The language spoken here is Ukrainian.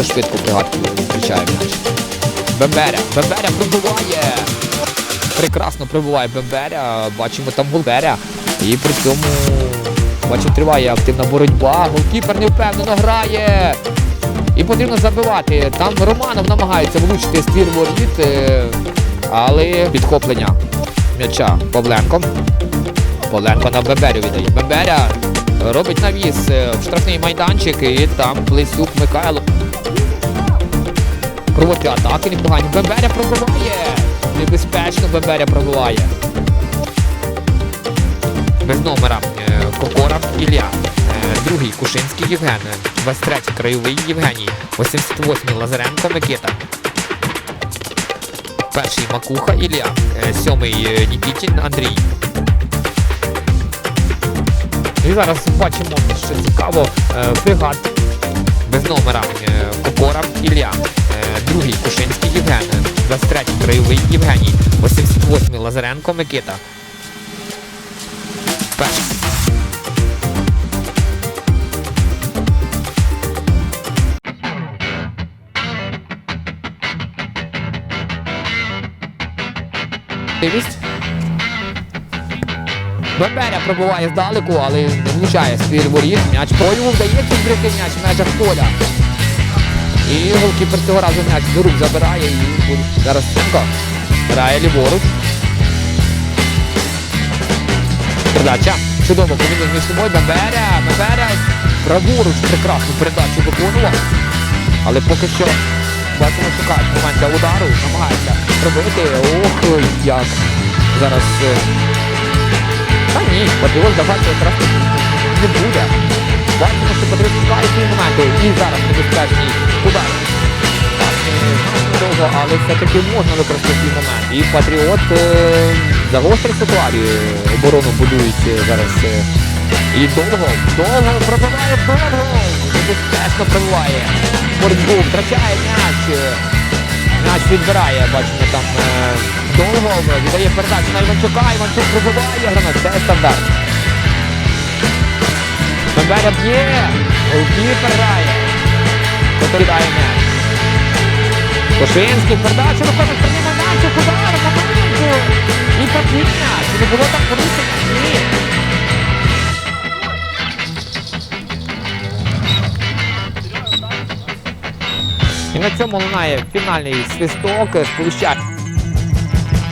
дуже швидко пригадку зустрічає м'яч. Бемберя, Бемберя пробиває. Прекрасно пробиває Бемберя. Бачимо там Голберя. І при цьому бачу, триває активна боротьба. Голкіпер невпевнено грає. І потрібно забивати. Там Романов намагається влучити ствір воріт, е, але підхоплення м'яча Павленко. Павленко на Бемберю віддає. Бемберя робить навіс е, в штрафний майданчик і там Плесюк Михайло. Проводить атаки непогані. Бемберя пробиває. Небезпечно Бемберя пробиває. Без номера е, Кокора Ілля. Е, Другий Кушинський Євген. 23-й краєвий Євгеній. 88-й Лазаренко Микита. Перший Макуха Ілля. Е, Сьомий Нікітін Андрій. І зараз бачимо, що цікаво, фрегат без номера е, Ілля. Е, Другий Кушинський Євген. 23-й краєвий Євгеній. 88-й Лазаренко Микита. Перший. Активність. Бемберя пробуває здалеку, але влучає свій воріт. М'яч по йому вдається зберегти м'яч в межах поля. І голкіпер цього разу м'яч до рук забирає і зараз Сенко грає ліворуч. Передача. Чудово комбінує між собою. Бемберя. Бемберя. Праворуч прекрасну передачу виконував. Але поки що бачимо, шукають момент удару. Намагається пробити. Ох, як. Зараз. Та ні, Патріот давати якраз не буде. Бачимо, що Патріот шукає свої моменти. І зараз небезпечний удар. Так, не але все-таки можна використати свій момент. І Патріот е, загострить ситуацію. Оборону будують е, зараз. е, і довго, довго пробиває довго. Небезпечно пробиває. Боротьбу втрачає м'яч. Е, відбирає, бачимо там е, довго, віддає передачу на Іванчука, Іванчук пробиває гранат, це стандарт. Бемберя б'є, голкіпер грає, покидає м'яч. Кошинський, передача виходить, прийняв м'ячик, удар, моменту. І такий м'яч, не було так порушення, І на цьому лунає фінальний свисток, сповіщає.